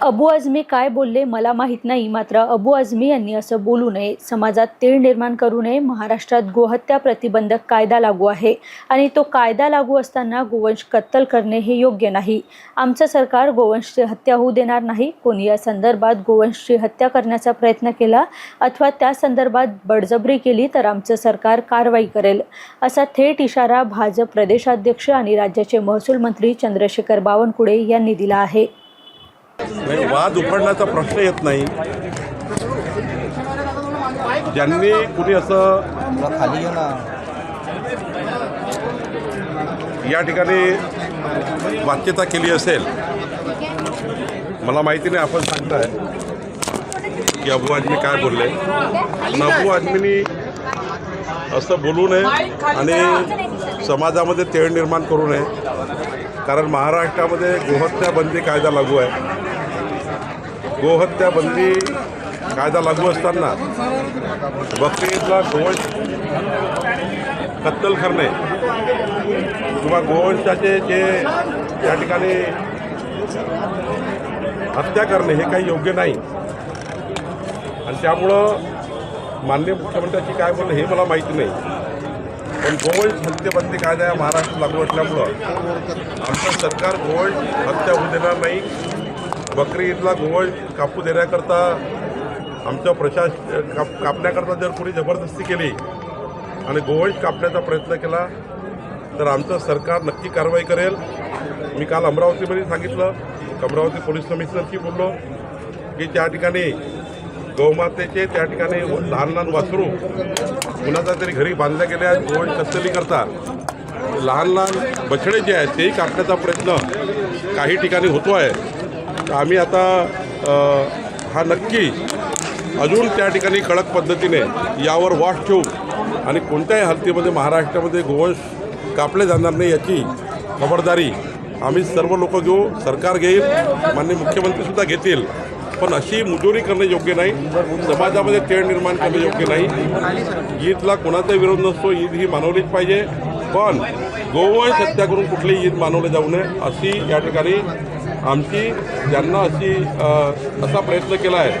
अबू आझमी काय बोलले मला माहीत नाही मात्र अबू आझमी यांनी असं बोलू नये. समाजात तीळ निर्माण करू नये. महाराष्ट्रात गोहत्या प्रतिबंधक कायदा लागू आहे आणि तो कायदा लागू असताना गोवंश कत्तल करणे हे योग्य नाही. आमचं सरकार गोवंशची हत्या होऊ देणार नाही. कोणी या संदर्भात गोवंशची हत्या करण्याचा प्रयत्न केला अथवा त्या संदर्भात बळजबरी केली तर आमचं सरकार कारवाई करेल असा थेट इशारा भाजप प्रदेशाध्यक्ष आणि राज्याचे महसूल मंत्री चंद्रशेखर बावनकुळे यांनी दिला आहे. म्हणजे वाद उफडण्याचा प्रश्न येत नाही. ज्यांनी कुणी असं खाली या ठिकाणी वाच्यता केली असेल मला माहिती नाही आपण सांगताय. की अबू आजमी काय बोलले? पण अबू आजमीनी असं बोलू नये आणि समाजामध्ये तेढ निर्माण करू नये. कारण महाराष्ट्रामध्ये गोहत्या बंदी कायदा लागू आहे. गोहत्या बंदी कायदा लागू असताना बकरीदला गोवंश कत्तल करणे किंवा गोवंशाचे जे त्या ठिकाणी हत्या करणे हे काही योग्य नाही. आणि त्यामुळं माननीय मुख्यमंत्र्यांची काय बोलणं हे मला माहिती नाही. पण गोवंश हत्येबंदी कायदा महाराष्ट्रात लागू असल्यामुळं आमचं सरकार गोवंश हत्या होऊ देणार नाही. बकरी ईदला गोवंश कापू देण्याकरता आमचं प्रशास काप कापण्याकरता जर कोणी जबरदस्ती केली आणि गोवंश कापण्याचा प्रयत्न केला तर आमचं सरकार नक्की कारवाई करेल. मी काल अमरावतीमध्ये सांगितलं अमरावती पोलीस कमिशनरशी बोललो की त्या ठिकाणी गौमातेचे त्या ठिकाणी लहान लहान वासरू कुणाचा तरी घरी बांधल्या गेल्या गोवंश कस्तली करता लहान लहान बछडे जे आहेत तेही कापण्याचा प्रयत्न काही ठिकाणी होतो आहे. आम्ही आता हा नक्की अजून त्या ठिकाणी कडक पद्धतीने यावर वाश ठेवू आणि कोणत्याही हालतीमध्ये महाराष्ट्रामध्ये गोवंश कापले जाणार नाही याची खबरदारी आम्ही सर्व लोक घेऊ सरकार घेईल माननीय मुख्यमंत्रीसुद्धा घेतील. पण अशी मुजोरी करणे योग्य नाही समाजामध्ये तेढ निर्माण करणे योग्य नाही. ईदला कोणाचा विरोध नसतो ईद ही मानवलीच पाहिजे. पण गोवंश हत्या करून कुठलीही ईद मानवली जाऊ नये अशी या ठिकाणी आमची ज्यांना अशी असा प्रयत्न केला आहे.